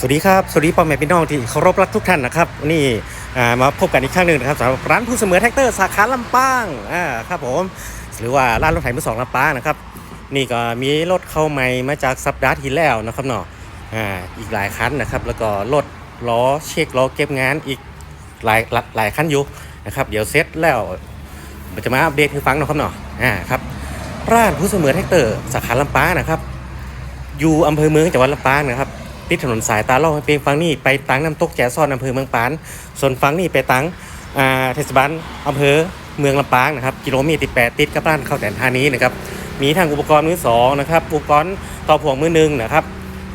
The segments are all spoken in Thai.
สวัสดีครับ สวัสดีพ่อแม่พี่น้องที่เคารพรักทุกท่านนะครับนี่มาพบกันอีกครั้งหนึ่งนะครับสำหรับร้านผู้เสมอแท็กเตอร์สาขาลำปางอ่าครับผมหรือว่าร้านรถไถมือสองลำปางนะครับนี่ก็มีรถเข้าใหม่มาจากสัปดาห์ที่แล้วนะครับเนาะอ่าอีกหลายคันนะครับ แล้วก็รถล้อเช็คล้อเก็บงานอีกหลายหลายหลายคันอยู่นะครับเดี๋ยวเซ็ตแล้วมันจะมาอัปเดตให้ฟังนะครับเนาะอ่าครับร้านผู้เสมอแท็กเตอร์สาขาลำปางนะครับ อยู่อำเภอเมืองจังหวัดลำปางนะครับ ติดถนนสายตาล่อให้เพียงฟังนี่ไปตังน้ำตกแจซ่อนอำเภอเมืองปาน ส่วนฟังนี่ไปตังอ่าเทศบาลอำเภอเมืองลำปางนะครับกิโลเมตรที่แปดติดกับบ้านเข้าแตนธานีนะครับมีทางอุปกรณ์มือสองนะครับอุปกรณ์ต่อพ่วงมือหนึ่งนะครับ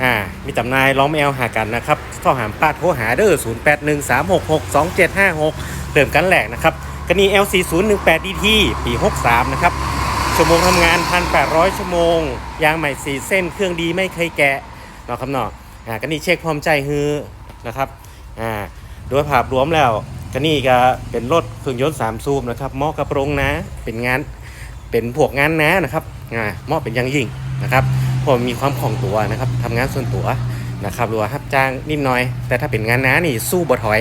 อ่ามีจำนายล้อมแอลหากันนะครับข้อหามป้าโทรหาเด้อ0 8 1 3 6 6 2 7 5 6เริ่มกันแหลกนะครับกันนี้ LC 0 1 8 DT ปี 63 นะครับ ชั่วโมงทำงาน 1,800 ชั่วโมง ยางใหม่ 4 เส้น เครื่องดีไม่เคยแกะนาะครับนาะ อ่าก็นี่เช็คพร้อมใจฮือนะครับอ่าโดยภาพรวมแล้วก็นี่ก็เป็นรถเครื่องยนต์3ซูมนะครับเหมาะกับโรงนะเป็นงานเป็นพวกงานนะนะครับอ่าเหมาะเป็นอย่างยิ่งนะครับเพราะมีความคล่องตัวนะครับทำงานส่วนตัวนะครับหรือว่ารับจ้างนิดหน่อย แต่ถ้าเป็นงานน้านี่สู้บ่ถอย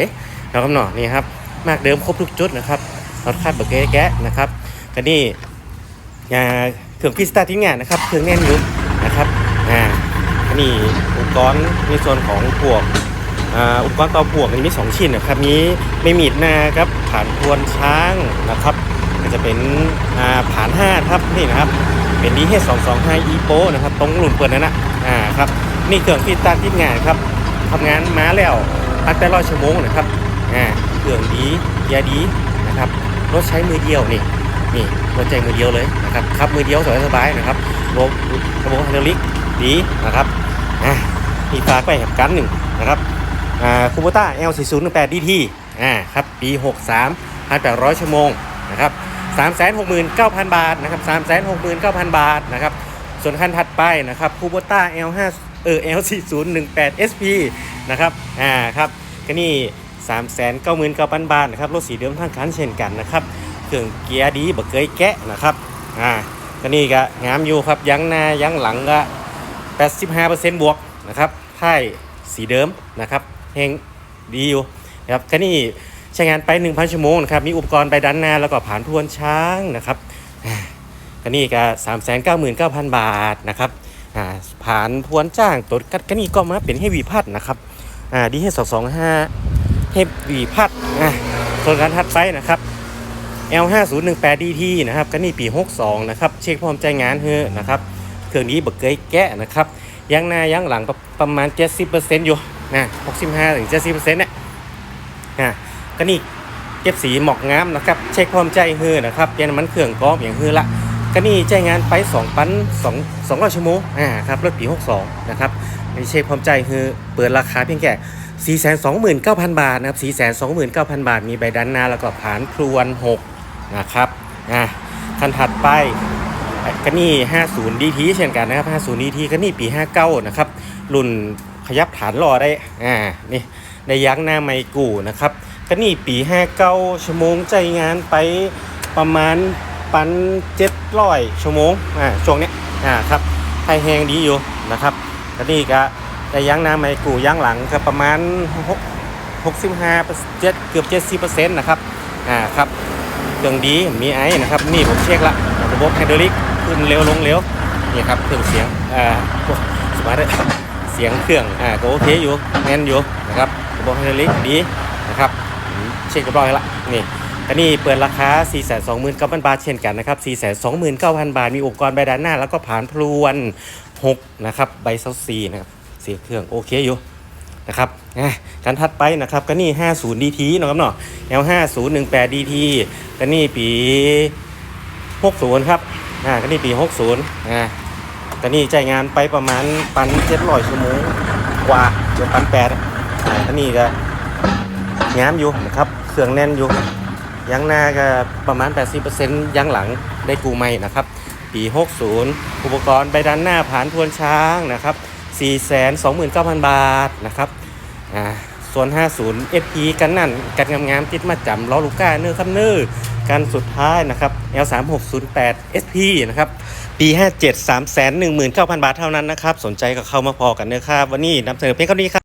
นะครับเนาะนี่ครับมากเดิมครบทุกจุดนะครับรถคาดเบรกเกแกะนะครับก็นี่อ่าเครื่องพิสตาร์ทิ้งงานนะครับเครื่องแน่นยุบนะครับอ่า นี่อุปกรณ์ในส่วนของพวกอุปกรณ์ต่อพวกอันนี้มีสองชิ้นนะครับมีไม่มีดนาครับผ่านทวนช้างนะครับก็จะเป็นผ่านห้าครับนี่นะครับเป็นดีเฮสองสองห้าอีโปนะครับตรงหลุนเปิดนั่นนะอ่าครับนี่เครื่องพิสตาร์ทิ้งงานครับทำงานมาแล้วตั้งแต่ร้อยชั่วโมงนะครับอ่าเครื่องดียร์ดีนะครับรถใช้มือเดียวนี่นี่รถใจมือเดียวเลยนะครับขับมือเดียวสบายสบายๆนะครับรถระบบไฮดรอลิกดีนะครับ อะมีฝากไปกับกันหนึ่งนะครับคูโบต้า L 4 0 1 8 DT อ่าครับปี 63 1,800 ชั่วโมงนะครับ369,000 บาทนะครับ369,000 บาทนะครับส่วนคันถัดไปนะครับคูโบต้า L 5 เออ L 4 0 1 8 SP นะครับอ่าครับก็นี่399,000 บาทนะครับรถสีเดิมทั้งคันเช่นกันนะครับเครื่องเกียร์ดีบ่เคยแกะนะครับอ่าก็นี่ก็งามอยู่ครับยังหน้ายังหลังก็ 85%บวกนะครับท้ายสีเดิมนะครับเฮงดีอยู่นะครับก็นี่ใช้งานไป 1,000 ชั่วโมงนะครับมีอุปกรณ์ไปด้านหน้าแล้วก็ผ่านทวนช้างนะครับอ่าก็นี่ก็399,000 บาทนะครับอ่าผ่านทวนจ้างตัวกัดก็นี่ก็มาเป็นเฮวีพัดนะครับอ่าดีให้225เฮวีพัดอ่าส่วนการถัดไปนะครับ L 5 0 1 8 DT นะครับก็นี่ปี 62 นะครับ เช็คพร้อมใจงานเฮ้อนะครับ เครื่องนี้บกเกยแกะนะครับยางหน้ายางหลังประประมาณ 70%อยู่นะ65ถึง70%เนี่ยนะก็นี่เก็บสีหมอกงามนะครับ เช็คพร้อมใจเฮ้อนะครับยางน้ำมันเครื่องกรองอย่างเฮ้อละก็นี่ใจงานไป2ปัน2 200ชั่วโมงอ่าครับรถปี62นะครับนี่เช็คพร้อมใจเฮ้อเปิดราคาเพียงแค่ 429,000 บาทนะครับ 429,000 บาท มีใบด้านหน้าแล้วก็ผ่านครวน6นะครับอะคันถัดไป ก็นี่ 50 DT เช่นกันนะครับ 50 DT ก็นี่ปี 59 นะครับ รุ่นขยับฐานรอได้ อ่า นี่ในยักษ์หน้าไมกูนะครับก็นี่ปี 59 ชั่วโมงใจงานไปประมาณปัน700ชั่วโมง อ่า ช่วงเนี้ย อ่า ครับไทยแหงดีอยู่นะครับก็นี่ก็ในยักษ์หน้าไมกูยักษ์หลังก็ประมาณ6 65เจ็ดเกือบ 70%นะครับ อ่า ครับเครื่องดี มีไอ้นะครับ นี่ผมเช็คละระบบไฮดรอลิก ขึ้นเร็วลงเร็วนี่ครับเครื่องเสียงอ่าสมาร์ทเสียงเครื่องอ่าก็โอเคอยู่แน่นอยู่นะครับระบบไฮดรอลิกดีนะครับเช็คเรียบร้อยละนี่อันนี้เปิดราคา 429,000 บาทเช่นกันนะครับ 429,000 บาท มีอุปกรณ์ใบด้านหน้า แล้วก็ผ่านพลวน 6 นะครับ ใบเซาซีนะครับเสียงเครื่องโอเคอยู่นะครับการถัดไปนะครับก็นี่ 50 DT นะครับเนาะ L 5 0 1 8 DT ก็นี่ปี 60 ครับ อ่าก็นี่ปี 60อ่าก็นี่จ่ายงานไปประมาณปัน700ชั่วโมงกว่าเกือบปันแปดอ่าก็นี่ก็งามอยู่นะครับเครื่องแน่นอยู่ยางหน้าก็ประมาณ 80%ยางหลังได้กูใหม่นะครับ ปี 60 อุปกรณ์ใบด้านหน้าผ่านทวนช้างนะครับ 429,000 บาทนะครับอ่า ส่วน 50 SP กันนั่น กันงามๆติดมาจำล้อลูก้าเนื้อครับเนื้อกันสุดท้ายนะครับ L3608 SP นะครับ ปี 57 319,000 บาทเท่านั้นนะครับ สนใจก็เข้ามาพอกันเนื้อครับ วันนี้นำเสนอเพียงเท่านี้ครับ